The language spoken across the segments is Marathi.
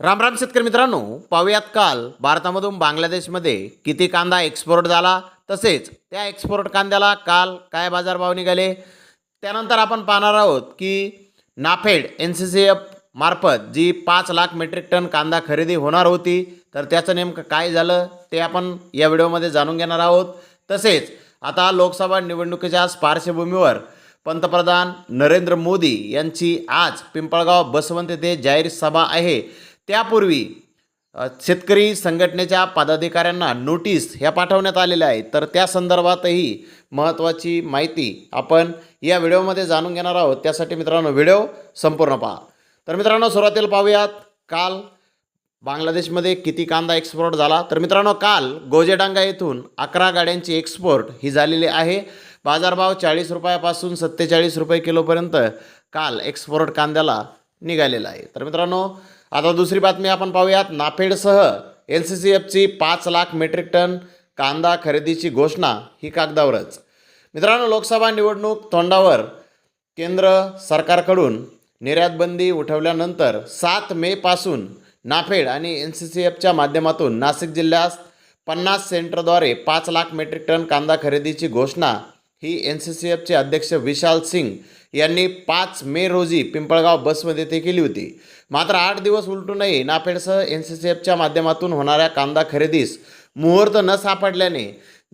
राम राम शेतकरी मित्रांनो पाहूयात काल भारतामधून बांगलादेशमध्ये किती कांदा एक्सपोर्ट झाला तसेच त्या एक्सपोर्ट कांद्याला काल काय बाजारभाव निघाले? त्यानंतर आपण पाहणार आहोत की NAFED N C C F मार्फत जी पाच लाख मेट्रिक टन कांदा खरेदी होणार होती तर त्याचं नेमकं काय झालं ते आपण या व्हिडिओमध्ये जाणून घेणार आहोत. तसेच आता लोकसभा निवडणुकीच्या पार्श्वभूमीवर पंतप्रधान नरेंद्र मोदी यांची आज पिंपळगाव बसवंत येथे जाहीर सभा आहे. त्यापूर्वी शेतकरी संघटनेच्या पदाधिकाऱ्यांना नोटीस ह्या पाठवण्यात आलेल्या आहेत. तर त्या संदर्भातही महत्त्वाची माहिती आपण या व्हिडिओमध्ये जाणून घेणार आहोत. त्यासाठी मित्रांनो व्हिडिओ संपूर्ण पहा. तर मित्रांनो सुरुवातीला पाहूयात. काल बांगलादेशमध्ये किती कांदा एक्सपोर्ट झाला? तर मित्रांनो काल गोजेडांगा येथून अकरा गाड्यांची एक्सपोर्ट ही झालेली आहे. बाजारभाव चाळीस रुपयापासून सत्तेचाळीस रुपये किलोपर्यंत काल एक्सपोर्ट कांद्याला निघालेला आहे. तर मित्रांनो आता दुसरी बातमी आपण पाहूयात. नाफेडसह एल सी सी एफची पाच लाख मेट्रिक टन कांदा खरेदीची घोषणा ही कागदावरच. मित्रांनो लोकसभा निवडणूक तोंडावर केंद्र सरकारकडून निर्यातबंदी उठवल्यानंतर सात मेपासून नाफेड आणि एन सी सी एफच्या माध्यमातून नाशिक जिल्ह्यात पन्नास सेंटरद्वारे पाच लाख मेट्रिक टन कांदा खरेदीची घोषणा ही एन सी सी एफचे अध्यक्ष विशाल सिंग यांनी पाच मे रोजी पिंपळगाव बसमध्ये ते केली होती. मात्र आठ दिवस उलटूनही नाफेडसह एन सी सी एफच्या माध्यमातून होणाऱ्या कांदा खरेदीस मुहूर्त न सापडल्याने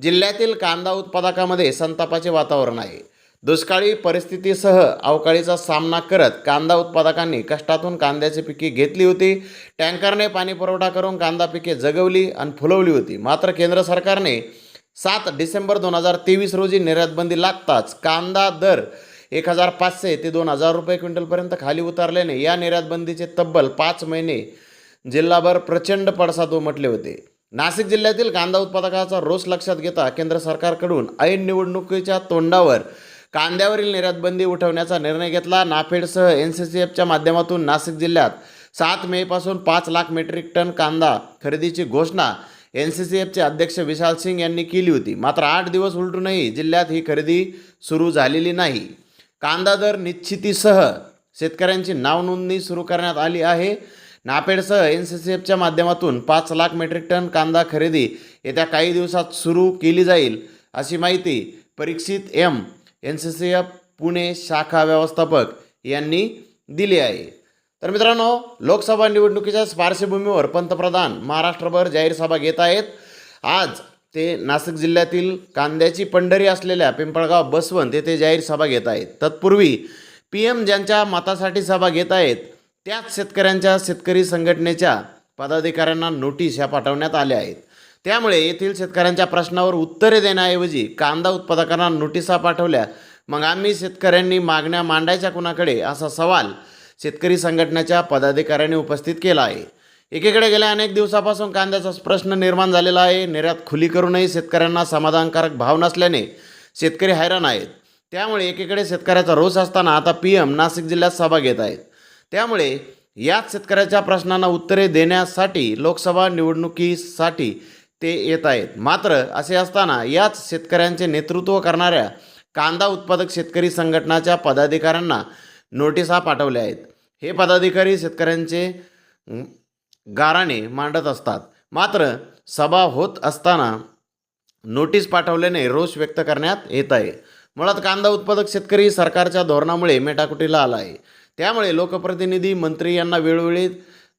जिल्ह्यातील कांदा उत्पादकामध्ये संतापाचे वातावरण आहे. दुष्काळी परिस्थितीसह अवकाळीचा सामना करत कांदा उत्पादकांनी कष्टातून कांद्याची पिके घेतली होती. टँकरने पाणी पुरवठा करून कांदा पिके जगवली आणि फुलवली होती. मात्र केंद्र सरकारने सात डिसेंबर दोन हजार तेवीस रोजी निर्यातबंदी लागताच कांदा दर एक हजार पाचशे ते दोन हजार रुपये क्विंटलपर्यंत खाली उतरल्याने या निर्यातबंदीचे तब्बल पाच महिने जिल्हाभर प्रचंड पडसाद उमटले होते. नाशिक जिल्ह्यातील कांदा उत्पादकाचा रोष लक्षात घेता केंद्र सरकारकडून ऐन निवडणुकीच्या तोंडावर कांद्यावरील निर्यातबंदी उठवण्याचा निर्णय घेतला. नाफेडसह एन सी सी एफच्या माध्यमातून नाशिक जिल्ह्यात सात मेपासून पाच लाख मेट्रिक टन कांदा खरेदीची घोषणा एन सी सी एफचे अध्यक्ष विशाल सिंग यांनी केली होती. मात्र आठ दिवस उलटूनही जिल्ह्यात ही खरेदी सुरू झालेली नाही. कांदा दर निश्चितीसह शेतकऱ्यांची नावनोंदणी सुरू करण्यात आली आहे. नापेडसह एन सी सी एफच्या माध्यमातून पाच लाख मेट्रिक टन कांदा खरेदी येत्या काही दिवसात सुरू केली जाईल अशी माहिती Parikshit M N C C F Pune शाखा व्यवस्थापक यांनी दिली आहे. तर मित्रांनो लोकसभा निवडणुकीच्या पार्श्वभूमीवर पंतप्रधान महाराष्ट्रभर जाहीर सभा घेत आहेत. आज ते नाशिक जिल्ह्यातील कांद्याची पंढरी असलेल्या पिंपळगाव बसवंत येथे जाहीर सभा घेत आहेत. तत्पूर्वी पी एम ज्यांच्या मतासाठी सभा घेत आहेत त्याच शेतकऱ्यांच्या शेतकरी संघटनेच्या पदाधिकाऱ्यांना नोटीस ह्या पाठवण्यात आल्या आहेत. त्यामुळे येथील शेतकऱ्यांच्या प्रश्नावर उत्तरे देण्याऐवजी कांदा उत्पादकांना नोटिसा पाठवल्या. मग आम्ही शेतकऱ्यांनी मागण्या मांडायच्या कुणाकडे? असा सवाल शेतकरी संघटनेच्या पदाधिकाऱ्यांनी उपस्थित केला आहे. एकीकडे गेल्या अनेक दिवसापासून कांद्याचा प्रश्न निर्माण झालेला आहे. निर्यात खुली करूनही शेतकऱ्यांना समाधानकारक भाव नसल्याने शेतकरी हैराण आहेत. त्यामुळे एकीकडे शेतकऱ्याचा रोष असताना आता पी एम नाशिक जिल्ह्यात सभा घेत आहेत. त्यामुळे याच शेतकऱ्याच्या प्रश्नांना उत्तरे देण्यासाठी लोकसभा निवडणुकीसाठी ते येत आहेत. मात्र असे असताना याच शेतकऱ्यांचे नेतृत्व करणाऱ्या कांदा उत्पादक शेतकरी संघटनाच्या पदाधिकाऱ्यांना नोटिसा पाठवल्या आहेत. हे पदाधिकारी शेतकऱ्यांचे गाराने गाराणे मांडत असतात. मात्र सभा होत असताना नोटीस पाठवल्याने रोष व्यक्त करण्यात येत आहे. मुळात कांदा उत्पादक शेतकरी सरकारच्या धोरणामुळे मेटाकुटीला आला आहे. त्यामुळे लोकप्रतिनिधी मंत्री यांना वेळोवेळी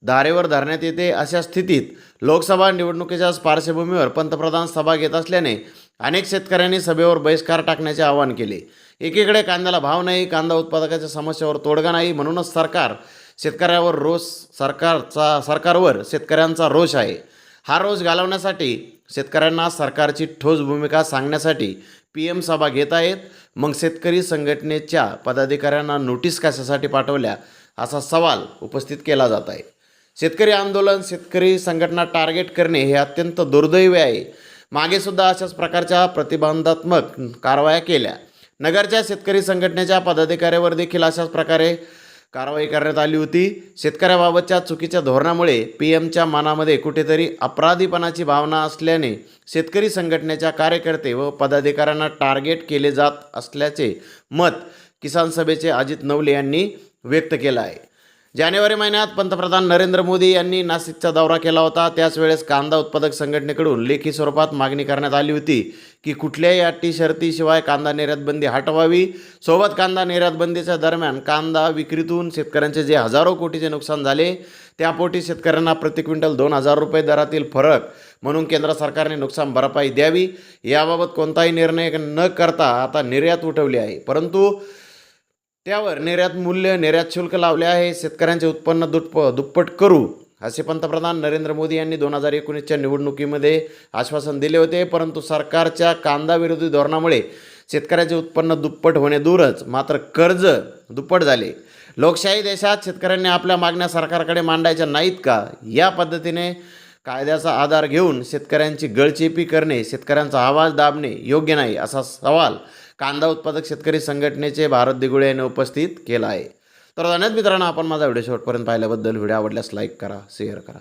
धारेवर धरण्यात येते अशा स्थितीत लोकसभा निवडणुकीच्या पार्श्वभूमीवर पंतप्रधान सभा घेत असल्याने अनेक शेतकऱ्यांनी सभेवर बहिष्कार टाकण्याचे आवाहन केले. एकीकडे कांद्याला भाव नाही कांदा उत्पादकाच्या समस्येवर तोडगा नाही म्हणूनच सरकार शेतकऱ्यावर रोष सरकारचा सरकारवर शेतकऱ्यांचा रोष आहे. हा रोष घालवण्यासाठी शेतकऱ्यांना सरकारची ठोस भूमिका सांगण्यासाठी पी एम सभा घेत आहेत. मग शेतकरी संघटनेच्या पदाधिकाऱ्यांना नोटीस कशासाठी पाठवल्या असा सवाल उपस्थित केला जात आहे. शेतकरी आंदोलन शेतकरी संघटना टार्गेट करणे हे अत्यंत दुर्दैवी आहे. मागे सुद्धा अशाच प्रकारच्या प्रतिबंधात्मक कारवाया केल्या. नगरच्या शेतकरी संघटनेच्या पदाधिकाऱ्यावर देखील अशाच प्रकारे कारवाई करण्यात आली होती. शेतकऱ्याबाबतच्या चुकीच्या धोरणामुळे पी एमच्या मनामध्ये कुठेतरी अपराधीपणाची भावना असल्याने शेतकरी संघटनेच्या कार्यकर्ते व पदाधिकाऱ्यांना टार्गेट केले जात असल्याचे मत किसान सभेचे अजित नवले यांनी व्यक्त केलं आहे. जानेवारी महिन्यात पंतप्रधान नरेंद्र मोदी यांनी नाशिकचा दौरा केला होता. त्याच वेळेस कांदा उत्पादक संघटनेकडून लेखी स्वरूपात मागणी करण्यात आली होती की कुठल्याही अटी शर्तीशिवाय कांदा निर्यात बंदी हटवावी. सोबत कांदा निर्यातबंदीच्या दरम्यान कांदा विक्रीतून शेतकऱ्यांचे जे हजारो कोटीचे नुकसान झाले त्यापोटी शेतकऱ्यांना प्रति क्विंटल दोन हजार रुपये दरातील फरक म्हणून केंद्र सरकारने नुकसान भरपाई द्यावी. याबाबत कोणताही निर्णय न करता आता निर्यात उठवली आहे. परंतु त्यावर निर्यात मूल्य निर्यात शुल्क लावले आहे. शेतकऱ्यांचे उत्पन्न दुप्प दुप्पट करू असे पंतप्रधान नरेंद्र मोदी यांनी दोन हजार एकोणीसच्या निवडणुकीमध्ये आश्वासन दिले होते. परंतु सरकारच्या कांदा विरोधी धोरणामुळे शेतकऱ्याचे उत्पन्न दुप्पट होणे दूरच मात्र कर्ज दुप्पट झाले. लोकशाही देशात शेतकऱ्यांनी आपल्या मागण्या सरकारकडे मांडायच्या नाहीत का? या पद्धतीने कायद्याचा आधार घेऊन शेतकऱ्यांची गळचेपी करणे शेतकऱ्यांचा आवाज दाबणे योग्य नाही असा सवाल कांदा उत्पादक शेतकरी संघटनेचे भारत दिगुळे यांनी उपस्थित केला आहे. तर धन्यवाद मित्रांनो आपण माझा व्हिडिओ शेवटपर्यंत पाहिल्याबद्दल. व्हिडिओ आवडल्यास लाईक करा शेअर करा.